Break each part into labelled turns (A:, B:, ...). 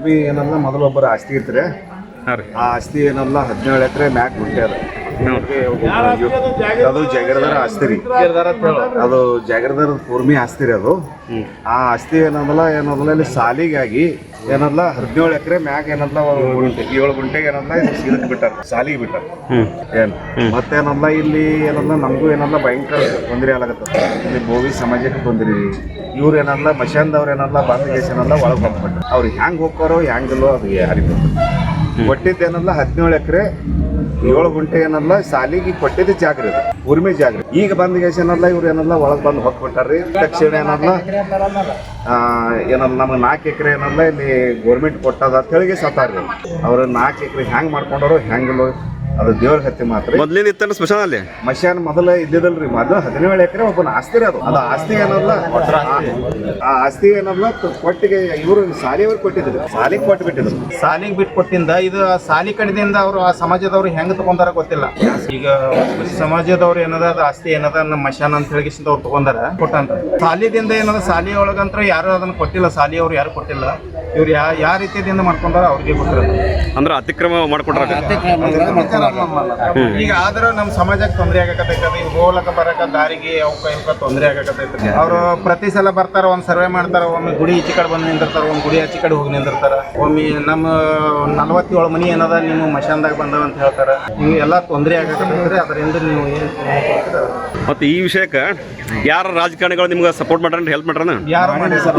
A: ಪೂರ್ವಿ ಏನಲ್ಲ ಮೊದಲೊಬ್ಬರ ಆಸ್ತಿ ಇರ್ತಾರೆ
B: ಹಾಂ ರೀ.
A: ಆ ಆಸ್ತಿ ಏನಲ್ಲ ಹದಿನೇಳು ಎಕರೆ ಮ್ಯಾಕ್ ಗುಂಟೆ ಅದ. ಅದು ಜಾಗೀರ್ದಾರ ಆಸ್ತಿ ರೀ. ಅದು ಜಾಗೀರ್ದಾರ ಪೂರ್ಮಿ ಆಸ್ತಿ ರೀ ಅದು. ಆ ಆಸ್ತಿ ಏನದಲ್ಲ ಏನದಲ್ಲ ಇಲ್ಲಿ ಸಾಲಿಗಾಗಿ ಏನಲ್ಲ ಹದಿನೇಳು ಎಕರೆ ಮ್ಯಾಗ ಏನಲ್ಲ ಏಳು ಗುಂಟೆಗೆ ಏನಲ್ಲ ಇದಕ್ಕೆ ಬಿಟ್ಟಾರ. ಸಾಲಿಗೆ ಬಿಟ್ಟಾರ.
B: ಹ್ಞೂ
A: ಏನ್? ಮತ್ತೇನಲ್ಲ ಇಲ್ಲಿ ಏನಲ್ಲ ನಮಗೂ ಏನಲ್ಲ ಭಯಂಕರ ತೊಂದರೆ ಆಗತ್ತ. ಇಲ್ಲಿ ಭೋವಿ ಸಮಾಜಕ್ಕೆ ತೊಂದರೆ ಇವ್ರು ಏನಲ್ಲ ಮಶಾನ್ದವ್ರು ಏನಲ್ಲ ಏನಲ್ಲ ಒಳಗೆ ಹೋಗ್ಬಿಟ್ರು. ಅವ್ರು ಹ್ಯಾಂಗೆ ಹೋಗ್ಕೋರೋ ಹೆಂಗಿಲ್ಲೋ ಅದು ಯಾರಿಗೆ ಕೊಟ್ಟಿದ್ದೇನಲ್ಲ ಹದಿನೇಳು ಎಕರೆ ಏಳು ಗುಂಟೆ ಏನಲ್ಲ ಸಾಲಿಗೆ ಕೊಟ್ಟಿದ್ದ ಜಾಗ ರೀ ಅದು. ಉರ್ಮೆ ಜಾಗ ಈಗ ಏನಲ್ಲ ಇವ್ರು ಏನಲ್ಲ ಒಳಗೆ ಬಂದು ಹೋಗ್ಬಿಟ್ಟಾರ್ರಿ. ತಕ್ಷಣ ಏನಲ್ಲ ಏನಲ್ಲ ನಮಗೆ ನಾಲ್ಕು ಎಕರೆ ಏನಲ್ಲ ಇಲ್ಲಿ ಗೋರ್ಮೆಂಟ್ ಕೊಟ್ಟದ ಅಂತ ಹೇಳಿ ಸತ್ತಾರ್ರಿ ಅವ್ರು. ನಾಲ್ಕು ಎಕರೆ ಹೆಂಗೆ ಮಾಡ್ಕೊಂಡಾರೋ ಹೆಂಗಿಲ್ಲೋ ಅದು ದೇವ್ರ ಹತ್ತಿ ಮಾತ್ರ.
B: ಮೊದ್ಲಿನ ಇತ್ತಲ್ಲ ಸ್ಮಶಾನ ಅಲ್ಲಿ?
A: ಮಶಾನ್ ಮೊದಲ ಇದ್ದಿದ್ದಲ್ರಿ. ಮೊದಲ ಹದಿನೇಳು ಎಕರೆ ಒಬ್ಬನ ಆಸ್ತಿ ರೀ ಅದು. ಅದು ಆಸ್ತಿ ಏನಲ್ಲ? ಆ ಆಸ್ತಿ ಏನಲ್ಲ? ಕೊಟ್ಟಿಗೆ ಇವರು ಸಾಲಿಯವ್ರು ಕೊಟ್ಟಿದ್ರು. ಸಾಲಿಗೆ ಕೊಟ್ಟು ಬಿಟ್ಟಿದ್ರು.
C: ಸಾಲಿಗೆ ಬಿಟ್ಟು ಕೊಟ್ಟಿಂದ ಇದು ಆ ಸಾಲಿ ಕಡೆದಿಂದ ಅವರು ಆ ಸಮಾಜದವ್ರು ಹೆಂಗ್ ತಗೊಂಡಾರ ಗೊತ್ತಿಲ್ಲ. ಈಗ ಸಮಾಜದವ್ರು ಏನದ ಅದು ಆಸ್ತಿ ಏನದ ನಮ್ಮ ಮಶಾನ್ ಅಂತ ಹೇಳಿ ಅವ್ರು ತಗೊಂಡಾರ ಕೊಟ್ಟಂತ. ಸಾಲಿದಿಂದ ಏನದ ಸಾಲಿ ಒಳಗಂತ್ರ ಯಾರು ಅದನ್ನ ಕೊಟ್ಟಿಲ್ಲ ಸಾಲಿಯವ್ರು ಯಾರು ಕೊಟ್ಟಿಲ್ಲ. ಇವ್ರು ಯಾ ಯಾವ ರೀತಿಯಿಂದ ಮಾಡ್ಕೊಂಡಾರ ಅವ್ರಿಗೆ ಗೊತ್ತಿರೋದು.
B: ಅಂದ್ರೆ ಅತಿಕ್ರಮ ಮಾಡ್ಕೊಟ್ರ
C: ಈಗ ಆದ್ರ ನಮ್ಮ ಸಮಾಜಕ್ಕೆ ತೊಂದರೆ ಆಗಕತ್ತೈತಿ ಈಗ ಹೋಗ್ಲಕ್ಕ ಬರಕ ದಾರಿಗೆ ಅವಕ್ಕ ಇವಕ್ಕ ತೊಂದರೆ ಆಗಕತ್ತೈತಿ. ಅವರು ಪ್ರತಿ ಸಲ ಬರ್ತಾರ ಒಂದ್ ಸರ್ವೆ ಮಾಡ್ತಾರ ಒಮ್ಮೆ ಗುಡಿ ಈಚೆ ಕಡೆ ಬಂದು ನಿಂದಿರ್ತಾರ ಒಂದ್ ಗುಡಿ ಆಚೆ ಕಡೆ ಹೋಗಿ ನಿಂದಿರ್ತಾರ. ಒಮ್ಮೆ ನಮ್ಮ ನಲವತ್ತೇಳು ಮನಿ ಏನದ ನಿಮ್ಮ ಮಶಾನ್ದಾಗ ಬಂದವ ಅಂತ ಹೇಳ್ತಾರ. ನೀವು ಎಲ್ಲಾ ತೊಂದರೆ ಆಗಕತ್ತೈತ್ರಿ ಅದರಿಂದ ನೀವು ಏನ್?
B: ಮತ್ತೆ ಈ ವಿಷಯಕ್ಕೆ ಯಾರ ರಾಜಕಾರಣಿಗಳು ನಿಮ್ಗೆ ಸಪೋರ್ಟ್ ಮಾಡ್ರ ಹೆಲ್ಪ್ ಮಾಡ್ರನ
C: ಯಾರು ಮಾಡಿ ಸರ್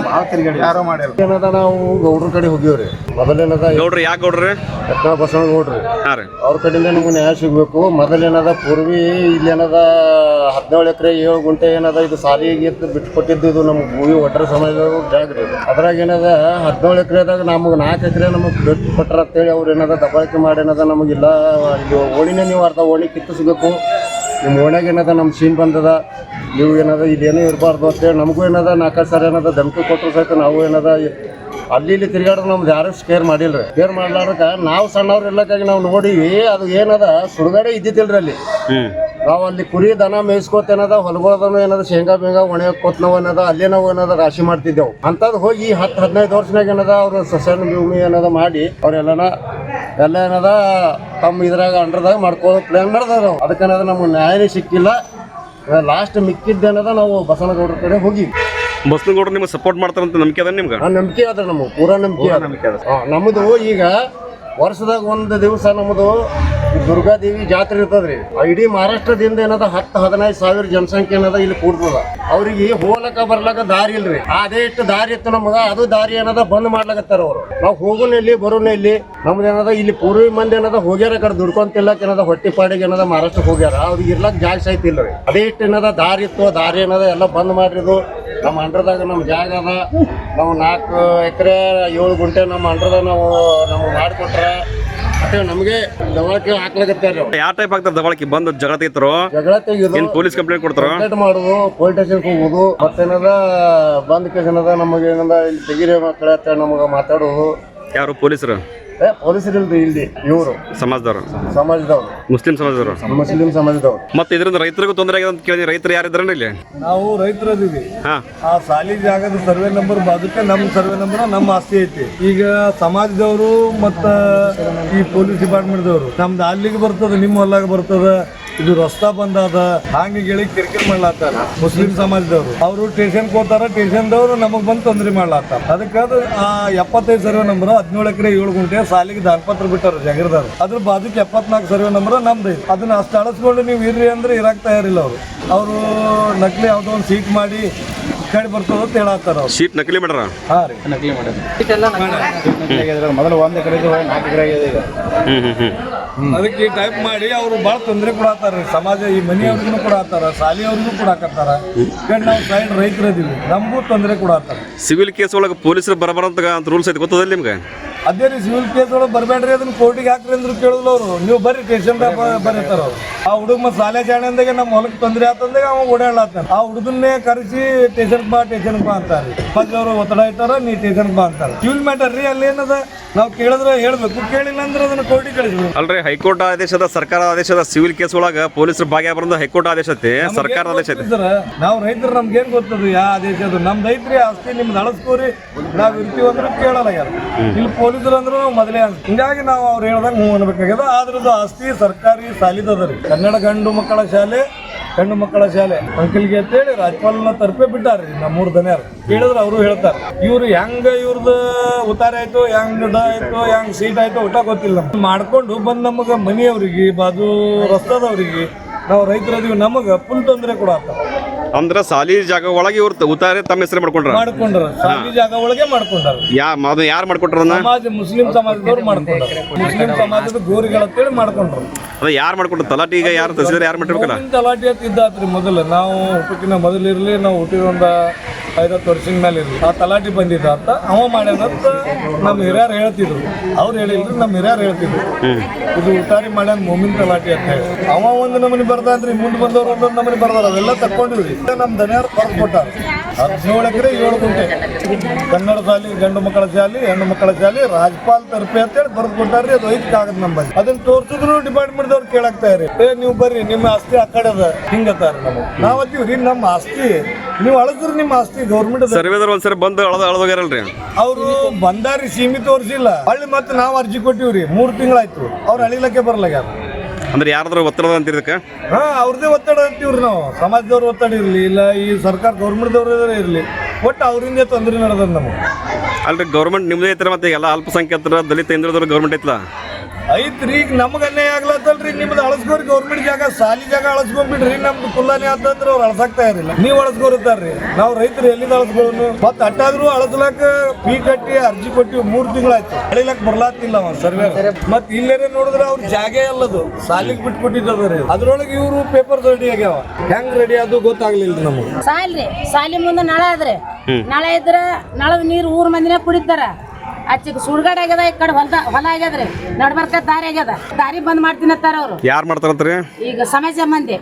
C: ಯಾರು ಮಾಡ್ಯಾರ
D: ಏನದ ನಾವು ಗೌಡ್ರ ಕಡೆ ಹೋಗಿವ್ರಿ. ಮೊದಲೇನದ
B: ಗೌಡ್ರಿ ಯಾಕೆ ಗೌಡ್ರಿ?
D: ಬಸವ ಬಸವಣ್ಣ ಗೌಡ್ರಿ.
B: ಹಾಂ ರೀ.
D: ಅವ್ರ ಕಡೆಯಿಂದ ನಮ್ಗೆ ನ್ಯಾಯ ಸಿಗಬೇಕು. ಮೊದಲೇನದ ಪೂರ್ವಿ ಇಲ್ಲೇನದ ಹದಿನೇಳು ಎಕರೆ ಏಳು ಗುಂಟೆ ಏನದ, ಇದು ಸಾಲಿಗೆ ಬಿಟ್ಕೊಟ್ಟಿದ್ದು ಬಿಟ್ಟು ಕೊಟ್ಟಿದ್ದು ಇದು ನಮ್ಗೆ ಭೂಮಿ ಒಟ್ಟರ ಸಮಯದಾಗ ಜಾಗ ಅದ್ರಾಗ ಏನದ, ಹದಿನೇಳು ಎಕರೆದಾಗ ನಮಗೆ ನಾಲ್ಕು ಎಕರೆ ನಮಗೆ ಬಿಟ್ಟು ಕೊಟ್ರ ಅಂತೇಳಿ ಅವ್ರು ಏನದ, ದಬ್ಬಾಳಿಕೆ ಮಾಡಿ ಏನದ ನಮಗಿಲ್ಲ ಇದು ಓಣಿನೇ ನೀವು ಅರ್ಧ ಓಣಿ ಕಿತ್ತಿಸ್ಬೇಕು. ನಿಮ್ಮ ಓಣ್ಯಾಗ ಏನದ ನಮ್ಮ ಸೀನ್ ಬಂದದ. ನೀವು ಏನದ, ಇಲ್ಲೇನೂ ಇರಬಾರ್ದು ಅಂತೇಳಿ ನಮಗೂ ಏನದ ನಾಲ್ಕು ಸಾರಿ ಏನದ ಧಮಕಿ ಕೊಟ್ಟರು ಸಹಿತ ನಾವು ಏನದ ಅಲ್ಲಿ ಇಲ್ಲಿ ತಿರುಗಾಡ್ರೆ ನಮ್ದು ಯಾರು ಕೇರ್ ಮಾಡಿಲ್ರಿ. ಕೇರ್ ಮಾಡ್ಲಾರ್ದಕ್ಕ ನಾವು ಸಣ್ಣವ್ರ ಇಲ್ಲಕ್ಕಾಗಿ ನಾವು ನೋಡಿವಿ ಅದು ಏನದ ಸುಡುಗಾಡೆ ಇದ್ದಿದ್ದಿಲ್ರಿ ಅಲ್ಲಿ. ನಾವು ಅಲ್ಲಿ ಕುರಿ ದನ ಮೇಯಿಸ್ಕೋತ ಏನದ ಹೊಲಗೊಳದನು ಏನದ ಶೇಂಗಾ ಬೇಂಗಾ ಒಣಕೋತ್ ನಾವು ಏನದ ಅಲ್ಲೇ ನಾವು ಏನದ ರಾಶಿ ಮಾಡ್ತಿದ್ದೆವು. ಅಂತದ್ ಹೋಗಿ ಹತ್ತು ಹದಿನೈದು ವರ್ಷನಾಗ ಏನದ ಅವ್ರ ಸಸ್ಯನ ಭೂಮಿ ಏನದ ಮಾಡಿ ಅವ್ರೆಲ್ಲನ ಎಲ್ಲ ಏನದ ತಮ್ಮ ಇದ್ರಾಗ ಅಂಡ್ರದಾಗ ಮಾಡ್ಕೊಳ್ಳೋ ಪ್ಲಾನ್ ಮಾಡ್ದಾರ ಅದಕ್ಕೆ ಏನದ ನಮ್ಗೆ ನ್ಯಾಯನೇ ಸಿಕ್ಕಿಲ್ಲ. ಲಾಸ್ಟ್ ಮಿಕ್ಕಿದ್ದೇನದ ನಾವು ಬಸವನಗೌಡರ ಕಡೆ ಹೋಗಿವಿ.
B: ಬಸ್ನಗೌಡ್ರು ನಿಮ್ಗೆ ಸಪೋರ್ಟ್ ಮಾಡ್ತಾರಂತ ನಂಬಿಕೆ ಅದ ನಿಮ್ಗೆ?
D: ನಂಬಿಕೆ ಅದ ನಮಗೆ ಪೂರಾ ನಂಬಿಕೆ ಅದ. ಹಾ, ನಮ್ಮದು ಈಗ ವರ್ಷದಾಗ ಒಂದು ದಿವಸ ನಮ್ಮದು ದುರ್ಗಾದೇವಿ ಜಾತ್ರೆ ಇರ್ತದ್ರಿ. ಆ ಇಡೀ ಮಹಾರಾಷ್ಟ್ರದಿಂದ ಏನದ ಹತ್ತು ಹದಿನೈದು ಸಾವಿರ ಜನಸಂಖ್ಯೆ ಏನದ ಇಲ್ಲಿ ಕೂಡ್ತದ ಅವ್ರಿಗೆ ಹೋಗ್ಲಕ್ಕ ಬರ್ಲಕ್ಕ ದಾರಿ ಇಲ್ರಿ. ಅದೇ ಇಷ್ಟು ದಾರಿ ಇತ್ತು ನಮಗ ಅದು ದಾರಿ ಏನದ ಬಂದ್ ಮಾಡ್ಲಕತ್ತಾರ ಅವ್ರು. ನಾವು ಹೋಗೋಣ ಇಲ್ಲಿ ಬರೋಣ ಇಲ್ಲಿ ನಮ್ದು ಏನದ ಇಲ್ಲಿ ಪೂರ್ವಿ ಮಂದಿ ಏನದ ಹೋಗ್ಯಾರ ಕಡೆ ದುಡ್ಕೊಂತಿಲ್ಲಕ್ ಏನದ ಹೊಟ್ಟಿ ಪಾಡಿಗೆ ಏನದ ಮಹಾರಾಷ್ಟ್ರಕ್ಕೆ ಹೋಗ್ಯಾರ. ಅವ್ರಿಗೆ ಇರ್ಲಕ್ ಜಾಗ ಇಲ್ರಿ ಅದೇ ಇಷ್ಟು ಏನದ ದಾರಿ ಇತ್ತು ದಾರಿ ಏನದ ಎಲ್ಲ ಬಂದ್ ಮಾಡ್ರಿದು. ನಮ್ಮ ಅಂಡ್ರದಾಗ ನಮ್ಮ ಜಾಗ ಅದ. ನಾವು ನಾಲ್ಕು ಎಕರೆ ಏಳು ಗುಂಟೆ ನಮ್ಮ ಅಂಡ್ರದಾಗ ನಾವು ನಮ್ಗೆ ಮಾಡಿಕೊಟ್ರ ನಮಗೆ ದವಾಖಾನೆ ಹಾಕ್ಲಾಗತ್ತಾರ ಅವ್ರು.
B: ಯಾವ ಟೈಪ್ ಆಗ್ತದೆ ದವಾಳಕಿ ಬಂದು ಜಗಳ ತೆಗಿತಾರೋ
D: ಜಗಳ ತೆಗೆದು
B: ಪೊಲೀಸ್ ಕಂಪ್ಲೇಂಟ್ ಕೊಡ್ತಾರೋ?
D: ಕಂಪ್ಲೇಂಟ್ ಮಾಡೋದು ಪೊಲೀಸ್ ಸ್ಟೇಷನ್ಗೆ ಹೋಗೋದು ಮತ್ತೇನದ ಬಂದ್ ಕೇಸ್ ಏನದ ನಮಗೆ ಏನದ ಇಲ್ಲಿ ತೆಗಿರಿ ಮಕ್ಕಳ ನಮಗೆ ಮಾತಾಡೋದು.
B: ಯಾರು ಪೊಲೀಸರು?
D: ಏ ಪೊಲೀಸರು ಇಲ್ರಿ ಇಲ್ಲಿ ಇವರು.
B: ಸಮಾಜದವರು.
D: ಸಮಾಜದವ್ರು.
B: ಮುಸ್ಲಿಂ ಸಮಾಜದವರು.
D: ಮುಸ್ಲಿಂ ಸಮಾಜದವ್ರು.
B: ಮತ್ತೆ ಇದರಿಂದ ರೈತರಿಗೂ ತೊಂದರೆ ಆಗಿದೆ ಅಂತ ಕೇಳಿದ್ರೆ ರೈತರು ಯಾರಿದ್ರಣ್ಣ ಇಲ್ಲಿ?
E: ನಾವು ರೈತರದೀವಿ.
B: ಹಾಂ.
E: ಆ ಸಾಲಿ ಜಾಗದ ಸರ್ವೆ ನಂಬರ್ ಬಾದಕ್ಕೆ ನಮ್ಮ ಸರ್ವೆ ನಂಬರ್ ನಮ್ಮ ಆಸ್ತಿ ಐತಿ. ಈಗ ಸಮಾಜದವರು ಮತ್ತ ಈ ಪೊಲೀಸ್ ಡಿಪಾರ್ಟ್ಮೆಂಟ್ದವರು ನಮ್ದು ಅಲ್ಲಿಗೆ ಬರ್ತದ ನಿಮ್ಮ ಹೊಲಾಗ ಬರ್ತದ. ಇದು ರಸ್ತಾ ಬಂದಾದ ಹಾಂಗ ಗಿಳಿ ಕಿರಿಕಿರಿ ಮಾಡ್ಲಾತಾರ ಮುಸ್ಲಿಂ ಸಮಾಜದವರು. ಅವರು ಸ್ಟೇಷನ್ ಟೇಷನ್ ದವರು ನಮಗ್ ಬಂದು ತೊಂದರೆ ಮಾಡ್ಲಾತಾರ ಅದಕ್ಕೆ ಅದು ಆ ಎಪ್ಪತ್ತೈದು ಸರ್ವೆ ನಂಬರ್ ಹದಿನೇಳು ಎಕರೆ ಏಳು ಗುಂಟೆ ಸಾಲಿಗೆ ದಾನಪತ್ರ ಬಿಟ್ಟಾರ ಜಗರ್ದಾರ. ಅದ್ರ ಬಾಜುಕ್ ಎಪ್ಪತ್ನಾಲ್ಕು ಸರ್ವೆ ನಂಬರ್ ನಮ್ದು ಅದನ್ನ ಅಷ್ಟು ಅಳಸ್ಕೊಂಡು ನೀವು ಇರ್ರಿ ಅಂದ್ರೆ ಇರಾಕ್ ತಯಾರಿಲ್ಲ ಅವರು. ಅವರು ನಕಲಿ ಯಾವುದೋ ಒಂದು ಸೀಟ್ ಮಾಡಿ ಕಡೆ ಬರ್ತದ ಅಂತ ಹೇಳತ್ತಾರ
B: ಸೀಟ್ ನಕಲಿ ಮಾಡ್ರ
E: ಹಾ ರೀ.
C: ಮೊದಲು ಒಂದ್ ಎಕರೆ ನಾಲ್ಕು ಎಕರೆ ಆಗಿದೆ ಈಗ
E: ಅದಕ್ಕೆ ಟೈಪ್ ಮಾಡಿ ಅವರು ಭಾಳ ತೊಂದರೆ ಕೊಡತ್ತಾರ ಸಮಾಜ ಈ ಮನೆಯವ್ರಿಗೂ ಕೊಡತ್ತಾರ ಶಾಲೆಯವ್ರಿಗೂ ಕೊಡಾಕತ್ತಾರ ಯಾಕಂದ್ರೆ ನಾವು ಸೈಡ್ ರೈತರದೀವಿ. ನಮಗೂ ತೊಂದರೆ ಕೊಡತ್ತಾರ
B: ಸಿವಿಲ್ ಕೇಸ್ ಒಳಗೆ ಪೊಲೀಸರು ಬರಬಾರಂತ ಅಂತ ರೂಲ್ಸ್ ಐತೆ ಗೊತ್ತದಲ್ಲ ನಿಮ್ಗೆ?
E: ಅದೇ ರೀ ಸಿವಿಲ್ ಕೇಸ್ ಒಳಗೆ ಬರಬೇಡ್ರಿ ಅದನ್ನ ಕೋರ್ಟಿಗೆ ಹಾಕ್ರಿ ಅಂದ್ರು ಕೇಳಿದ್ಲು ಅವರು. ನೀವು ಬರ್ರಿ ಟೇಷನ್ ಬರೀತಾರ ಅವ್ರು. ಆ ಹುಡುಗ ಮತ್ತೆ ಶಾಲೆ ಜಾಣಂದಾಗೆ ನಮ್ಮ ಹೊಲಕ್ಕೆ ತೊಂದರೆ ಆತಂದಾಗ ಅವ ಓಡಾಡ್ಲಾತಾನ ಆ ಹುಡುಗನ್ನೇ ಕರೆಸಿ ಸ್ಟೇಷನ್ ಬಾ ಟೇಷನ್ ಬಾ ಅಂತಾರೆ. ಫಸ್ಟ್ ಅವರು ಒತ್ತಡ ಇಟ್ಟಾರ ನೀ ಸ್ಟೇಷನ್ ಬಾ ಅಂತಾರೆ. ಸಿವಿಲ್ ಮ್ಯಾಟರ್ ರೀ ಅಲ್ಲಿ ಏನದ? ನಾವು ಕೇಳಿದ್ರೆ ಹೇಳ್ಬೇಕು. ಕೇಳಿಲ್ಲ ಅಂದ್ರೆ ಅದನ್ನ ಕೋರ್ಟಿಗೆ ಕಳಿಸ್ಬೇಕು.
B: ಅಲ್ರಿ ಹೈಕೋರ್ಟ್ ಆದೇಶದ ಸರ್ಕಾರ ಆದೇಶದ ಸಿವಿಲ್ ಕೇಸ್ ಒಳಗ ಪೊಲೀಸರು ಬರೋದು ಹೈಕೋರ್ಟ್ ಆದೇಶ ಐತಿ ಸರ್ಕಾರ ಆದೇಶ ಐತಿ.
E: ಸರ್. ನಾವು ರೈತರು ನಮ್ಗೆ ಏನ್ ಗೊತ್ತದ? ಯಾ ಆದೇಶ ಅದು? ನಮ್ದು ಐತ್ರಿ ಆಸ್ತಿ ನಿಮ್ದು ಅಳಸ್ಕೋರಿ. ನಾವ್ ಇರ್ತೀವಿ ಅಂದ್ರೆ ಕೇಳಲ್ಲ ಯಾರು. ಇಲ್ಲಿ ಪೊಲೀಸರು ನಾವು ಮೊದಲೇ ಅಂತ ಹಿಂಗಾಗಿ ನಾವು ಅವ್ರು ಹೇಳ್ದಂಗ ಹ್ಞೂ ಅನ್ಬೇಕಾಗ್ಯದ. ಆದ್ರದ್ದು ಆಸ್ತಿ ಸರ್ಕಾರಿ ಸಾಲಿದದ ಕನ್ನಡ ಗಂಡು ಮಕ್ಕಳ ಶಾಲೆ, ಗಂಡು ಮಕ್ಕಳ ಶಾಲೆ. ಅಂಕಲ್ಗೆ ಅಂತೇಳಿ ರಾಜ್ಪಾಲನ ತರ್ಪೆ ಬಿಟ್ಟಾರ್ರಿ ನಮ್ಮೂರ್ ದನ್ಯಾರು. ಹೇಳಿದ್ರೆ ಅವರು ಹೇಳ್ತಾರೆ. ಇವ್ರು ಹೆಂಗ ಇವ್ರದ್ದು ಉತ್ತಾರ ಆಯ್ತು, ಹೆಂಗ್ ಡ ಆಯ್ತು, ಹೆಂಗ್ ಸೀಟ್ ಆಯ್ತು ಊಟ ಗೊತ್ತಿಲ್ಲ. ಮಾಡ್ಕೊಂಡು ಬಂದ್ ನಮಗೆ ಮನೆಯವ್ರಿಗೆ, ಬಾಜು ರಸ್ತಾದವ್ರಿಗೆ, ನಾವು ರೈತರದೀವಿ ನಮಗೆ ಫುಲ್ ತೊಂದರೆ ಕೊಡತ್ತ
B: ಅಂದ್ರ ಸಾಲಿ ಜಾಗ ಒಳಗೆ ಇವ್ರು ಉತ್ತಾರೆ ತಮ್ಮ ಹೆಸರು ಮಾಡ್ಕೊಂಡ್ರ.
E: ಮಾಡ್ಕೊಂಡ್ರ. ಸಾಲಿ ಜಾಗ ಒಳಗೆ ಮಾಡ್ಕೊಂಡ್ರ.
B: ಯಾ ಅದು ಯಾರು ಮಾಡ್ಕೊಟ್ರ
E: ಸಮಾಜ ಮುಸ್ಲಿಂ ಸಮಾಜದವ್ರು ಮಾಡ್ಕೊಂಡ್ರು. ಮುಸ್ಲಿಂ ಸಮಾಜದ ಗೋರಿಗಳಂತೇಳಿ ಮಾಡ್ಕೊಂಡ್ರು.
B: ಅದ ಯಾರು ಮಾಡ್ಕೊಂಡು ತಲಾಟಿ ಈಗ ಯಾರು ತಹಸೀಲ್ದಾರ್ ಯಾರು ಮಾಡಿರ್ಬೇಕಲ್ಲ?
E: ತಲಾಟಿ ಅಂತ ಇದ್ದಾತ್ರಿ ಮೊದಲು ನಾವು ಹುಟ್ಟಿನ ಮೊದಲು ಇರಲಿ ನಾವು ಹುಟ್ಟಿದ ಒಂದು ಐದತ್ತು ವರ್ಷದ ಮೇಲೆ ಇರಲಿ. ಆ ತಲಾಟಿ ಬಂದಿದ್ದ ಅಂತ ಅವ ಮಾಡ್ಯಾನಂತ ನಮ್ಮ ಹಿರಿಯರು ಹೇಳ್ತಿದ್ರು. ಅವ್ರು ಹೇಳಿದ್ರು ನಮ್ಮ ಹಿರಿಯರು ಹೇಳ್ತಿದ್ರು. ಇದು ಉಟಾರಿ ಮಾಡ್ಯಾನ ಮೊಮಿನ್ ತಲಾಟಿ ಅಂತ ಹೇಳಿ. ಅವ ಒಂದು ನಮನಿ ಬರ್ದಾನ್ರಿ ಮುಂದೆ ಬಂದವ್ರು ಒಂದೊಂದು ನಮನಿ ಬರ್ದಾರ. ಅವೆಲ್ಲ ತಕ್ಕೊಂಡಿವ್ರಿ ನಮ್ಮ ದನಿಯಾರು ಬರ್ದು ಕೊಟ್ಟಾರ ಹದಿನೇಳು ಎಕರೆ ಏಳು ಗುಂಟೆ. ಕನ್ನಡ ಸಾಲಿ ಗಂಡು ಮಕ್ಕಳ ಶಾಲಿ ಹೆಣ್ಣು ಮಕ್ಕಳ ಜಾಲಿ ರಾಜ್ಪಾಲ್ ತರ್ಪೆ ಅಂತೇಳಿ ಬರ್ದು ಕೊಟ್ಟಾರ್ರಿ. ಅದು ಐದು ಕಾಗದ ನಂಬಲ್ಲಿ. ಅದನ್ನ ತೋರ್ಸಿದ್ರು ಡಿಪಾರ್ಟ್ಮೆಂಟ್ ಅವ್ರು ಕೇಳಾಕ್ತಾ ಇರಿ. ಏ ನೀವು ಬರ್ರಿ ನಿಮ್ಮ ಆಸ್ತಿ ಆ ಕಡೆ ಅದ ಹಿಂಗತ್ತಾರ ನಮಗೆ. ರೀ ನಮ್ಮ ಆಸ್ತಿ. ನೀವು ಅಳದ್ರಿ ನಿಮ್ಮ ಆಸ್ತಿ ಗೌರ್ಮೆಂಟ್ ಅದ
B: ಸರ್ವೇದವ್ರು ಒಂದ್ಸರಿ ಬಂದು ಅಳದ ಅಳದೋಗ್ಯಾರಲ್ರಿ
E: ಅವರು ಬಂದಾರಿ ಸೀಮಿತ ತೋರಿಸಿಲ್ಲ. ಹಳ್ಳಿ ಮತ್ತೆ ನಾವು ಅರ್ಜಿ ಕೊಟ್ಟಿವ್ರಿ ಮೂರು ತಿಂಗಳಾಯ್ತು. ಅವ್ರು ಅಳಿಲಕ್ಕೆ ಬರ್ಲಾಗ್ಯಾರ.
B: ಅಂದ್ರೆ ಯಾರಾದ್ರೂ ಒತ್ತಡ ಅಂತ ಇದಕ್ಕೆ?
E: ಹಾ ಅವ್ರದ್ದೇ ಒತ್ತಡ ಅಂತೀವ್ರಿ ನಾವು. ಸಮಾಜದವ್ರ ಒತ್ತಡ ಇರಲಿ ಇಲ್ಲ ಈ ಸರ್ಕಾರ ಗೌರ್ಮೆಂಟ್ದವ್ರ ಇರಲಿ. ಒಟ್ಟು ಅವರಿಂದ ತೊಂದರೆ ನಡೆದ ನಮ್ಗೆ.
B: ಅಲ್ರಿ ಗೌರ್ಮೆಂಟ್ ನಿಮ್ದೇ ಐತ್ರ ಮತ್ತೆ ಎಲ್ಲ ಅಲ್ಪಸಂಖ್ಯಾತರ ದಲಿತ ಹಿಂದಿರೋದ್ರ ಗೌರ್ಮೆಂಟ್ ಐತ್ಲ?
E: ಐತ್ರಿ ಈಗ ನಮ್ಗೆ ಅನ್ಯಾಯ ಆಗ್ಲತ್ತಲ್ರಿ ನಿಮ್ದು ಅಳಸ್ಕೋರಿ ಗೌರ್ಮೆಂಟ್ ಜಾಗ ಸಾಲಿ ಜಾಗ ಅಳಸ್ಕೊಂಡ್ಬಿಡ್ರಿ ನಮ್ದು ಕುಲ್ಲಾನೆ ಆತಂದ್ರೆ ಅವ್ರು ಅಳಸಾಕ್ತಾ ಇರಲಿಲ್ಲ ನೀವು ಅಳಸ್ಕೋರುತ್ತಾರ್ರಿ ನಾವು ರೈತರು ಎಲ್ಲಿಂದ ಅಳಸ್ಕೊಳ್ಳೋನು ಮತ್ತೆ ಅಟ್ಟಾದ್ರೂ ಅಳಸ್ಲಾಕ ಫೀ ಕಟ್ಟಿ ಅರ್ಜಿ ಕೊಟ್ಟಿವಿ ಮೂರು ತಿಂಗಳಾಯ್ತು. ಅಳಿಲಕ್ ಬರ್ಲಾತಿಲ್ಲ ಅವ ಸರ್ವೆ. ಮತ್ತೆ ಇಲ್ಲೇನೆ ನೋಡಿದ್ರೆ ಅವ್ರ ಜಾಗೆ ಅಲ್ಲದು. ಸಾಲಿಗೆ ಬಿಟ್ಕೊಟ್ಟಿದ್ದದ್ರಿ. ಅದ್ರೊಳಗೆ ಇವರು ಪೇಪರ್ ರೆಡಿ ಆಗ್ಯಾವ. ಹೆಂಗ್ ರೆಡಿ ಅದು ಗೊತ್ತಾಗ್ಲಿಲ್ಲ ನಮಗೆ.
F: ಸಾಲ್ರಿ ಸಾಲಿ ಮುಂದೆ ನಾಳೆ ಆದ್ರೆ. ನಾಳೆ ಇದ್ರೆ ನಳದ ನೀರು ಊರ್ ಮಂದಿನೇ ಕುಡಿತಾರ. ಆಚೆಗೆ ಸುಡ್ಗಾಡ್ ಆಗ್ಯದ ಈ ಕಡೆ ಹೊಲ ಹೊಲ ಆಗ್ಯದ್ರಿ. ನಡ್ಬರ್ಕ ದಾರಿ ಆಗ್ಯದ. ದಾರಿ ಬಂದ್ ಮಾಡ್ತೀನತ್ತಾರ ಅವ್ರು.
B: ಯಾರು ಮಾಡ್ತಾರಂತ್ರಿ?
F: ಈಗ ಸಮಾಜ ಮಂದಿ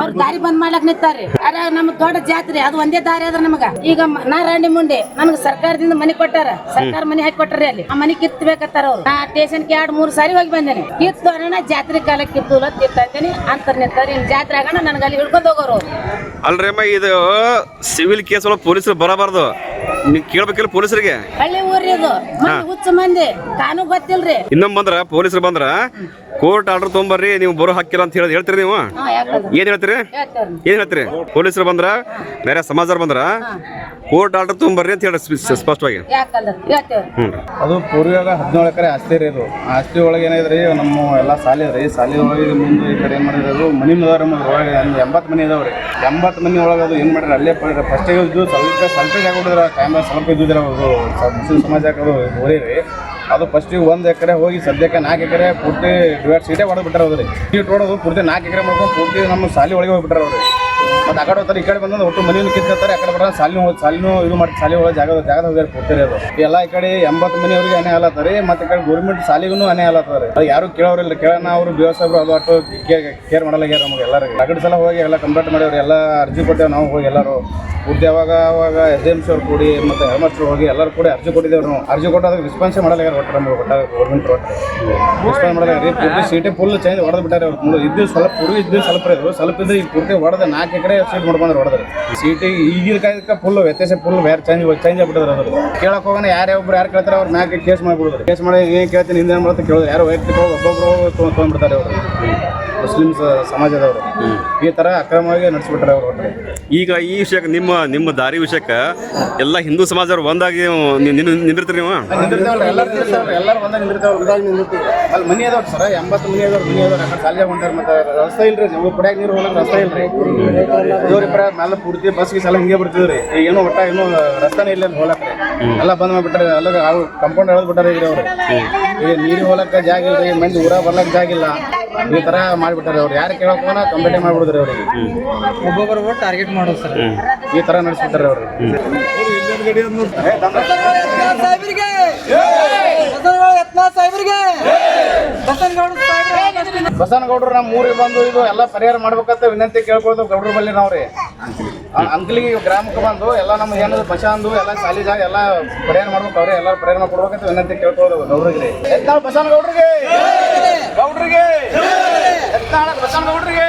F: ಅವ್ರ ದಾರಿ ಬಂದ್ ಮಾಡ್ಲಕ್ ನಿಂತಾರ್ರಿ. ಅರೆ ನಮ್ ದೊಡ್ಡ ಜಾತ್ರೆ ಅದು ಒಂದೇ ದಾರಿ ಅದ ನಮಗ. ಈಗ ಮ- ನಾ ರಾಣಿ ಮುಂಡೆ ನಮ್ಗೆ ಸರ್ಕಾರದಿಂದ ಮನೆ ಕೊಟ್ಟಾರ. ಸರ್ಕಾರ ಮನಿ ಹಾಕಿ ಕೊಟ್ಟಾರ ಅಲ್ಲಿ. ಆ ಮನೆ ಕಿತ್ಬೇಕತ್ತಾರ ಅವ್ರು. ನಾ ಸ್ಟೇಷನ್ಗೆ ಎರಡ್ ಮೂರ್ ಸಾರಿ ಹೋಗಿ ಬಂದೇನೆ. ಕಿತ್ತು ಅಣ್ಣ ಜಾತ್ರೆ ಕಾಲ ಕಿತ್ತು ಕಿತ್ತಂತೇನಿ ಅಂತ ನಿಂತಾರ ಇನ್ ಜಾತ್ರೆ ಆಗೋಣ ನನ್ಗೆ ಅಲ್ಲಿ ಹಿಡ್ಕೊಂಡ್ ಹೋಗೋರು ಅವ್ರು.
B: ಅಲ್ರಿ ಅಮ್ಮ ಇದು ಸಿವಿಲ್ ಕೇಸ್ ಒಳಗೆ ಪೊಲೀಸರು ಬರಬಾರ್ದು. ನೀವು ಕೇಳ್ಬೇಕಿಲ್ಲ ಪೊಲೀಸರಿಗೆ?
F: ಹಳ್ಳಿ ಊರ್ರಿ ಇದು. ಹುಚ್ಚ ಮಂದಿ. ಕಾನೂನು ಗೊತ್ತಿಲ್ರಿ.
B: ಇನ್ನೊಂದ್ ಬಂದ್ರ ಪೊಲೀಸರು ಬಂದ್ರ ಕೋರ್ಟ್ ಆರ್ಡರ್ ತೊಗೊಂಬರ್ರಿ ನೀವು ಬರೋ ಹಾಕಿಲ್ಲ ಅಂತ ಹೇಳಿ ಹೇಳ್ತೀರಿ ನೀವು? ಏನ್ ಹೇಳ್ತೀರಿ? ಏನು ಹೇಳ್ತೀರಿ? ಪೊಲೀಸರು ಬಂದ್ರ ಬೇರೆ ಸಮಾಜರು ಬಂದ್ರ ಕೋರ್ಟ್ ಆರ್ಡರ್ ತೊಗೊಂಬರ್ರಿ ಅಂತ ಹೇಳಿ ಸ್ಪ- ಸ್ಪಷ್ಟವಾಗಿ.
C: ಅದು ಪೂರ್ವಿಯಾಗ ಹದಿನೇಳು ಎಕರೆ ಆಸ್ತಿ ರೀ ಇದು. ಆಸ್ತಿ ಒಳಗೆ ಏನಾದ್ರಿ ರೀ ನಮ್ಮ ಎಲ್ಲ ಸಾಲಿ ರೀ. ಸಾಲಿ ಒಳಗೆ ಮುಂದೆ ಈ ಕಡೆ ಏನು ಅದು ಮನಿ ಅದಾವ್ರಿ ಒಳಗೆ ಎಂಬತ್ ಎಂಬತ್ತು ಮನಿ ಇದಾವ್ರಿ ಎಂಬತ್ತು ಮನಿ ಒಳಗೆ ಅದು ಏನು ಮಾಡ್ರಿ ಅಲ್ಲೇ ಫಸ್ಟಿಗೆ ಇದ್ದು ಸ್ವಲ್ಪ ಸ್ವಲ್ಪ ಜಾಗ ಕೊಟ್ಟಿದ್ರ ಟೈಮ್ ಸ್ವಲ್ಪ ಇದ್ದಿದ್ರ ಅದು ಸ- ಮುಸ್ಲಿಂ ಸಮಾಜಕ್ಕೆ ಅದು ಓರಿ ರೀ. ಅದು ಫಸ್ಟಿಗೆ ಒಂದು ಎಕರೆ ಹೋಗಿ ಸದ್ಯಕ್ಕೆ ನಾಲ್ಕು ಎಕರೆ ಪೂರ್ತಿ ಸೀಟೇ ಹೊಡೆದು ಬಿಟ್ಟಾರ ಅವ್ರಿ. ಸೀಟ್ ಹೊಡೆದು ಪೂರ್ತಿ ನಾಲ್ಕು ಎಕರೆ ಮಾಡ್ಕೊಂಡು ಪೂರ್ತಿ ನಮ್ಮ ಸಾಲಿ ಒಳಗೆ ಹೋಗ್ಬಿಟ್ಟಾರ ಅವ್ರಿ. ಮತ್ತೆ ಆ ಕಡೆ ಹೋಗ್ತಾರೆ, ಈ ಕಡೆ ಬಂದ್ರೆ ಒಟ್ಟು ಮನೆಯನ್ನು ಕಿತ್ಕೊತಾರೆ ಆ ಕಡೆ ಬರೋ ಸಾಲಿನ ಸಾಲಿನೂ ಇದು ಮಾಡಿ ಸಾಲಿ ಒಳಗೆ ಜಾಗ ಜಾಗದ ಹೋಗಿ ಕೊಡ್ತಾರೆ ಎಲ್ಲ ಈ ಕಡೆ ಎಂಬತ್ತು ಮನೆಯವ್ರಿಗೆ ಅನೇ ಆಲತ್ತಾರೆ ಮತ್ತೆ ಈ ಕಡೆ ಗೌರ್ಮೆಂಟ್ ಸಾಲಿಗೂ ಅನೇ ಆಲತ್ತಾರೆ ಅದು ಯಾರು ಕೇಳೋರಿಲ್ಲ ಕೇಳೋಣ ಅವರು ಬಿ ಎಸ್ ಅದು ಅಷ್ಟು ಕೇರ್ ಮಾಡಲ್ಲ ಮಾಡಲಾಗ್ಯಾರ ನಮಗೆ ಎಲ್ಲರಿಗೆ. ಕಡೆ ಸಲ ಹೋಗಿ ಎಲ್ಲ ಕಂಪ್ಲೇಂಟ್ ಮಾಡಿವ್ರು ಎಲ್ಲ ಅರ್ಜಿ ಕೊಟ್ಟೇವೆ ನಾವು ಹೋಗಿ ಎಲ್ಲರೂ. ಪೂರ್ತಿ ಅವಾಗ ಅವಾಗ ಎಸ್ ಡಿ ಎಂ ಸಿ ಅವ್ರು ಕೂಡಿ, ಮತ್ತೆ ಹೆಡ್ ಮಾಸ್ಟರ್ ಹೋಗಿ ಎಲ್ಲರೂ ಕೂಡ ಅರ್ಜಿ ಕೊಟ್ಟಿದ್ದೇವೆ ನಾವು. ಅರ್ಜಿ ಕೊಟ್ಟು ಅದಕ್ಕೆ ರಿಸ್ಪಾನ್ಸೇ ಮಾಡಲ್ಲ ಯಾರು ಕೊಟ್ಟರೆ ನಮಗೆ ಕೊಟ್ಟಾಗ ಗೌರ್ಮೆಂಟ್ ಕೊಟ್ಟರೆ ರಿಸ್ಪಾನ್ಸ್ ಮಾಡಲ್ಲ ರೀ ಪೂರ್ತಿ ಸೀಟೇ ಫುಲ್ ಚೇಂಜ್ ಹೊಡೆದು ಬಿಟ್ಟಾರೆ ಅವ್ರು ಇದ್ದು ಸ್ವಲ್ಪ ಪೂರ್ವಿ ಇದ್ದು ಸ್ವಲ್ಪ ಇದ್ರು ಸ್ವಲ್ಪ ಇದ್ರೆ ಈ ಪೂರ್ತಿ ಹೊಡೆದ ನಾಲ್ಕು ಎಕರೆ ಸೀಟ್ ಮಾಡ್ಕೊಂಡ್ರೆ ಹೊಡೆದ್ರೆ. ಸೀಟ್ ಈಗಿನ ಕಾಲಕ್ಕೆ ಫುಲ್ ವ್ಯತ್ಯಾಸ ಫುಲ್ ಬೇರೆ ಚೇಂಜ್ ಚೇಂಜ್ ಆಗ್ಬಿಟ್ಟಿದ್ರೆ ಅದ್ರ ಕೇಳಕ್ ಹೋಗೋಣ, ಯಾರು ಒಬ್ರು ಯಾರು ಕೇಳ್ತಾರೆ ಅವ್ರ ಮ್ಯಾಗೆ ಕೇಸ್ ಮಾಡ್ಬಿಡಿದ್ರು ಕೇಸ್ ಮಾಡಿ ಏನು ಕೇಳ್ತೀನಿ ಹಿಂದೆ ಮಾಡ್ತಾ ಕೇಳೋದು ಯಾರು ವೈಯಕ್ತಿಕ ಒಬ್ಬೊಬ್ರು ತೊಗೊಂಡ್ ತೊಗೊಂಡ್ಬಿಡ್ತಾರೆ ಅವರು. ಮುಸ್ಲಿಮ್ಸ್ ಸಮಾಜದವರು. ಈ ಥರ ಅಕ್ರಮವಾಗಿ ನಡೆಸ್ಬಿಟ್ರೆ ಅವರು
B: ಈಗ ಈ ವಿಷಯಕ್ಕೆ ನಿಮ್ಮ ನಿಮ್ಮ ದಾರಿ ವಿಷಯಕ್ಕೆ ಎಲ್ಲ ಹಿಂದೂ ಸಮಾಜವ್ರು ಒಂದಾಗಿ ನಿಂದಿರ್ತೀರಿ ನೀವು?
C: ನಿಂದಿರ್ತಾವಲ್ಲ ಎಲ್ಲರೂ ನಿಂದಿರ್ತಾವ್ರಿ. ಎಲ್ಲರೂ ಒಂದೇ ನಿಂದಿರ್ತಾವಲ್ಲ ಅಲ್ಲಿ ಮನಿ ಅದಾವ ಸರ್ ಎಂಬತ್ತು ಮನಿ ಅದಾವ ಮನಿ ಅದಾವ ಯಾಕಂದ್ರೆ ಸಾಲಿಯಾಗ ಹೊಂಟಾರ. ಮತ್ತೆ ರಸ್ತೆ ಇಲ್ರಿ ನೀವು ಕುಡಿಯಾಕ ನೀರು ಹೋಗಕ್ಕೆ ರಸ್ತೆ ಇಲ್ರಿ. ಇವ್ರ ಇಬ್ಬರ ಮೇಲೆ ಪೂರ್ತಿ ಬಸ್ಗೆ ಸಲ ಹಿಂಗೆ ಬಿಡ್ತಿದ್ರಿ ಈಗ ಏನೋ ಒಟ್ಟ ಏನೋ ರಸ್ತಾನೇ ಇಲ್ಲ ಹೋಲಕ್ರಿ ಎಲ್ಲ ಬಂದ್ ಮಾಡಿಬಿಟ್ರೆ ಎಲ್ಲ ಕಂಪೌಂಡ್ ಹೇಳ್ಬಿಟ್ಟಾರೆ ಬಿಟ್ಟಾರೆ ಈಗ ಅವ್ರು. ಈಗ ನೀರು ಹೋಲಕ್ಕ ಜಾಗ ಇಲ್ರಿ ಮಂದಿ ಊರ ಬರ್ಲಕ್ ಜಾಗ ಇಲ್ಲ. ಈ ತರ ಮಾಡ್ಬಿಟ್ಟಾರೆ ಅವ್ರು. ಯಾರು ಕೇಳೋಕೋನ ಕಂಪ್ಲೇಂಟ್ ಮಾಡ್ಬಿಡಿದ್ರಿ ಅವ್ರಿಗೆ
G: ಒಬ್ಬೊಬ್ಬರು ಟಾರ್ಗೆಟ್ ಮಾಡೋದು ಸರ್.
C: ಈ ತರ ನಡೆಸ್ಬಿಟ್ಟಾರೆ ಅವರು. ಬಸನಗೌಡರು ನಮ್ಮ ಊರಿಗೆ ಬಂದು ಇದು ಎಲ್ಲ ಪರಿಹಾರ ಮಾಡ್ಬೇಕಂತ ವಿನಂತಿ ಕೇಳ್ಕೊಳ್ದು ಗೌಡ್ರ ಬಲ್ಲಿ ನಾವ್ರಿ. ಅಂಕಲಿಗೆ ಗ್ರಾಮಕ್ಕೆ ಬಂದು ಎಲ್ಲ ನಮ್ಮ ಏನದು ಬಸಂದು ಎಲ್ಲ ಸಾಲಿ ಜಾಗ ಎಲ್ಲ ಪರಿಹಾರ ಮಾಡ್ಬೇಕು ಅವ್ರೆ ಎಲ್ಲ ಪರಿಹಾರ ಮಾಡ್ಕೊಡ್ಬೇಕಂತ ವಿನಂತಿ ಕೇಳ್ಕೊಳ್ಳೋದು ಗೌಡ್ರಿಗೆ. ಎತ್ತಾಳ ಬಸವನಗೌಡ್ರಿಗೆ ಗೌಡ್ರಿಗೆ. ಎತ್ತಾಳ ಬಸವನಗೌಡ್ರಿಗೆ